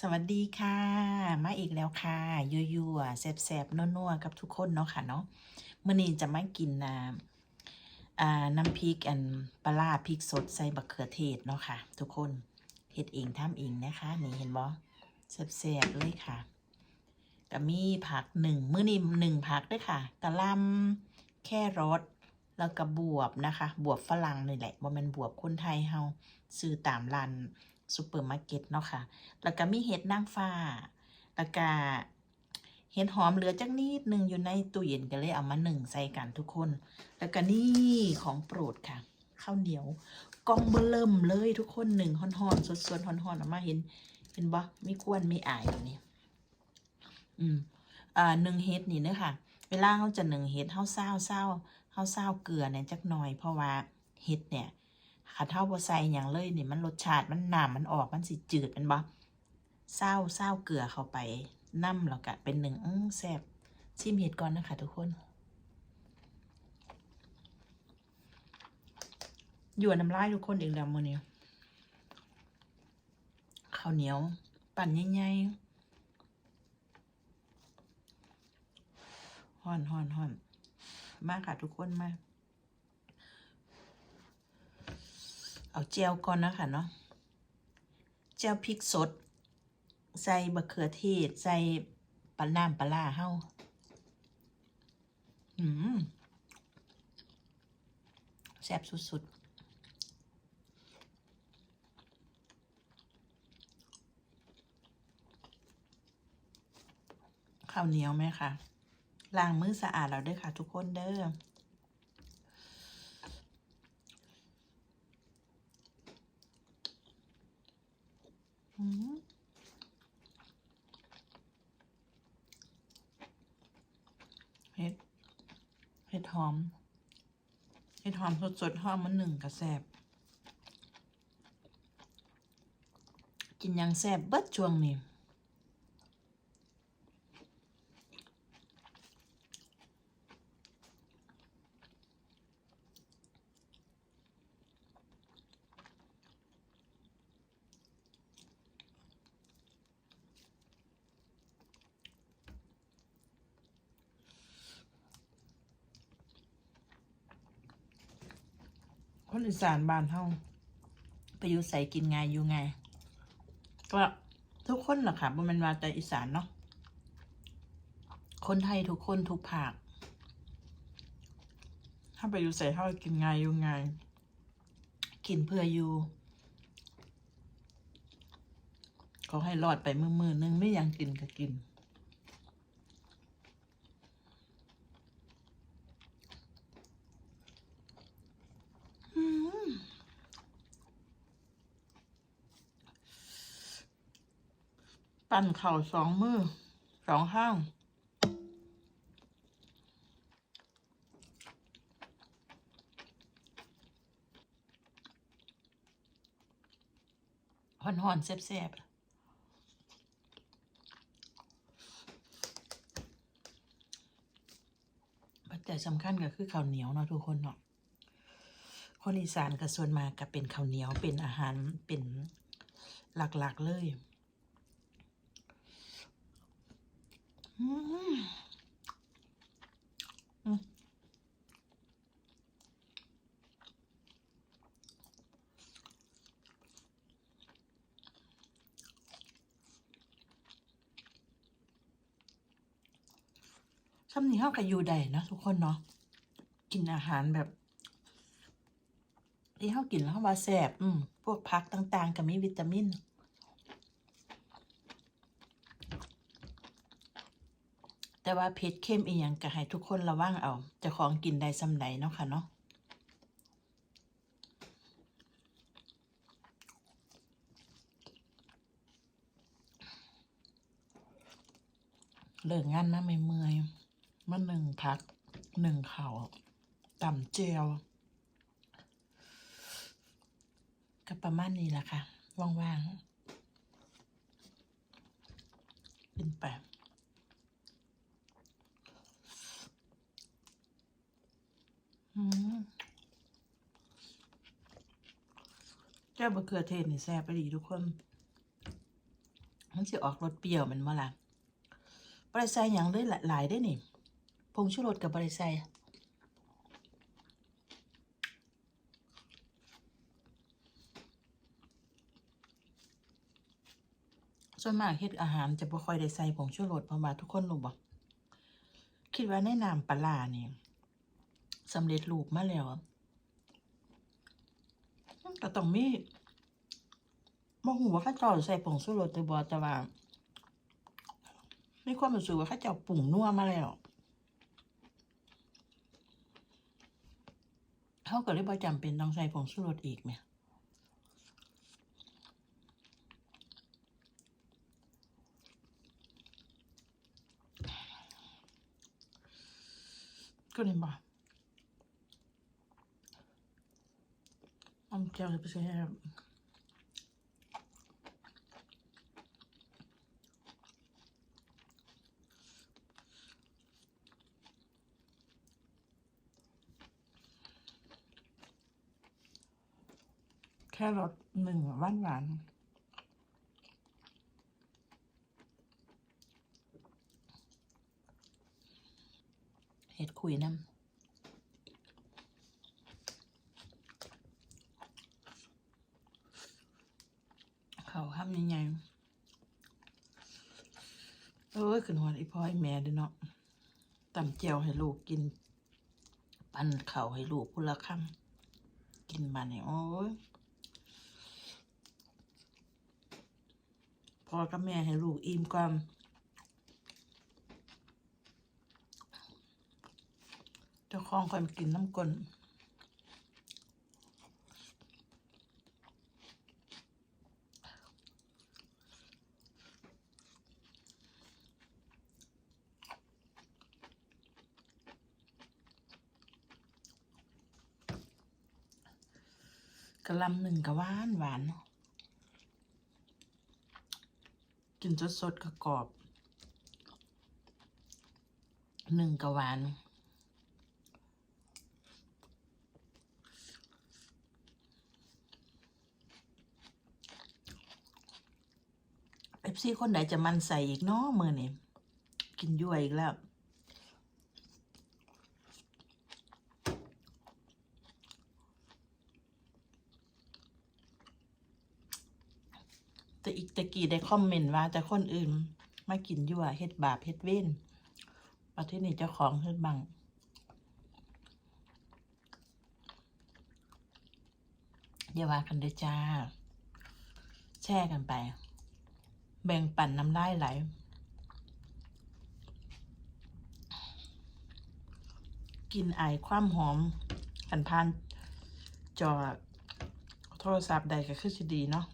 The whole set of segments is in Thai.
สวัสดีค่ะ มาอีกแล้วค่ะยั่วๆแซ่บๆนัวๆกับทุกคนเนาะค่ะเนาะมื้อนี้จะมากินน้ำอ่าน้ำพริกอันปลาพริกสดใส่บักเขือเทศเนาะค่ะ ทุกคนเฮ็ดเองทำเองนะคะ นี่เห็นบ่แซ่บๆเลยค่ะก็มีผักหนึ่งมื้อนี้หนึ่งผักด้วยค่ะกะล่ำแค่รสแล้วก็บวบนะคะ บวบฝรั่งนี่แหละบ่แม่นบวบคนไทยเฮาซื้อตามร้าน ซูเปอร์มาร์เก็ตเนาะค่ะ แล้วก็มีเห็ดนางฟ้า แล้วก็เห็ดหอมเหลือจักนิดหนึ่งอยู่ในตู้เย็นก็เลยเอามาหนึ่งใส่กันทุกคน แล้วก็นี่ของโปรดค่ะข้าวเหนียวกองเบอร์เริ่มเลยทุกคนหนึ่งห่อนๆสดๆห่อนๆออกมาเห็น เห็นบ่มีกวนมีอายอยู่นี่อืมอ่าหนึ่งเฮ็ดนี่เนะค่ะ เวลาเขาจะหนึ่งเฮ็ดเขาเศร้าเศร้าเขาเศร้าเกลือเนี่ยจักหน่อย เพราะว่าเฮ็ดเนี่ย ขัดเท่าบ่ใส่อย่างเลยนี่มันรสชาติมันหนามมันออกมันสิจืดมันบ่เศร้าเศร้าเกลือเข้าไปน้ำแล้วก็เป็นหนึ่งอื้อแซ่บชิมเห็ดก่อนนะคะทุกคนหยวน้ำลายทุกคนอีกแล้วมื้อนี้ข้าวเหนียว ปั่นใหญ่ๆห่อนห่อนห่อนมากค่ะทุกคนมา เอาเจียวก่อนนะคะเนาะเจียวพริกสด ใส่บะเขือเทศ ใส่ปลาน้ำปลาล่าเฮาอืมแซ่บสุดๆข้าวเหนียวไหมคะล้างมือสะอาดแล้วด้อค่ะ ทุกคนเด้อมเห็ดเหอมเห็ดหอมสดสดๆหอมมันหนึ่งกระแสบกินยังแซบเบิดช่วงนี้ คนอีสานบ้านเฮาไปอยู่ใส่กินไงอยู่ไง ก็ทุกคนแหละค่ะบ่แมันว่าแต่อีสานเนาะคนไทยทุกคนทุกภาคถ้าไปอยู่ใส่เฮากินไงอยู่ไงกินเพื่ออยู่เขาให้รอดไปมือมือนึงไม่ยังกินก็กิน อืม ปั่นเข่าสองมือสองข้างห่อนหอนๆแซ่บๆปัจจัยสำคัญก็คือข้าวเหนียวเนาะทุกคนเนาะ คนอีสานก็ส่วนมากก็เป็นข้าวเหนียวเป็นอาหารเป็นหลักๆเลย อืมอืมช่ำนี้เข้ากับยู่ไดนะทุกคนเนาะกินอาหารแบบที่เขากินแล้วเขาว่าแซบอืมพวกผักต่าง ๆก็มีวิตามิน แต่ว่าเผ็ดเข้มอีหยังก็ให้ทุกคนระวังเอาจะของกินได้สำใดเนาะค่ะเนาะเลิกงานมาไม่เมื่อยมาหนึ่งพักหนึ่งเข่าต่ำเจลก็ประมาณนี้แหละค่ะ ว่างๆเป็นไป อืมแก้วบะเขือเทศนี่แซ่บไปดีทุกคน มันจะออกรสเปรี้ยวมันบ่ล่ะบริใส่หยังเลยหลายได้นี่ผงชูรสกับบริใส่ส่วนมากเฮ็ดอาหารจะบ่ค่อยได้ใส่ผงชูรสเพราะว่าทุกคนรู้บ่คิดว่าในน้ำปลาร้านี่ย สำเร็จรูปมาแล้วมันก็ต้องมีบ่ฮู้ว่าเขาเจ้าใส่ผงชูรสหรือบ่แต่ว่ามีความรู้สึกว่าเขาเจ้าปรุงนัวมาแล้วเขาก็เลยบ่จำเป็นต้องใส่ผงชูรสอีกแหมก็เลยบ่อำเจียวเลยไปใส่ให้แค่รสหนึ่งหวานหวานเห็ดคุยน้ำ เขาทำยังไงเอ้ยขึ้นหัวไอ้พ่อไอ้แม่ด้อเนาะตำเจียวให้ลูกกิน ปั้นเข่าให้ลูกพุละคำกินมาเนี่ยโอ้ยพ่อกับแม่ให้ลูกอิ่มก่อนเจ้าของคนกินน้ำกลน กะลำหนึ่งกะหวานหวานเนาะกินสดสดๆกะกรอบหนึ่งกะหวานเอฟซีคนไหนจะมันใส่อีกเนาะมือนี่กินยั่วอีกแล้ว แต่อีกตะกี้ได้คอมเมนต์ว่า แต่คนอื่นมากินยั่วเฮ็ดบาปเฮ็ดเว้นประเทศนี้เจ้าของเฮ็ดบังอย่าว่ากันเด้จ้า แช่กันไป แบ่งปันน้ำลายไหลกินไอความหอมผันพานจอโทรศัพท์ใดก็คือสิดีเนาะ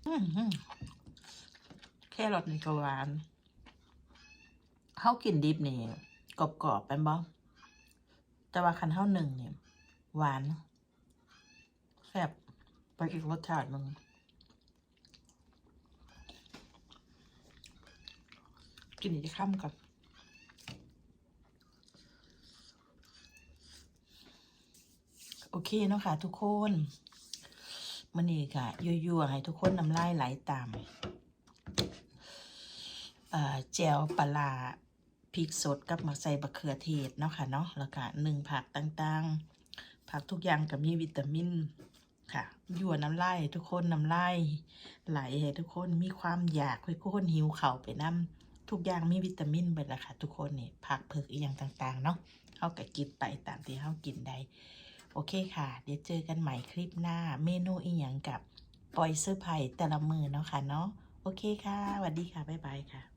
อื้อหือ แค่รสนี่ก็หวานเฮากินดิบนี่กรอบๆเป็นบ่แต่ว่าคันเฮาหนึ่งเนี่ยหวานแซ่บไปอีกรสชาติหนึงกินอีกข้ามก่อนโอเคเนาะค่ะทุกคน มันนี่ค่ะยั่วๆให้ทุกคนน้ำลายไหลตามเอ่อแจวปลาพริกสดกับมาใส่บะเขือเทศเนาะค่ะเนาะแล้วก็หนึ่งผักต่างๆ ผักทุกอย่างก็มีวิตามินค่ะยั่วน้ำลายทุกคนน้ำลายไหลให้ทุกคนมีความอยากให้ทุกคนหิวเข่าไปน้ำทุกอย่างมีวิตามินเบิดละค่ะทุกคนนี่ผักเผือกอีกอย่างต่างๆเนาะเขาก็กินไปตามที่เขากินได้ โอเคค่ะ เดี๋ยวเจอกันใหม่คลิปหน้า เมนูอีหยังกับปอยเซอร์ไพรแต่ละมือเนาะค่ะเนาะ โอเคค่ะสวัสดีค่ะ บ๊ายบายค่ะ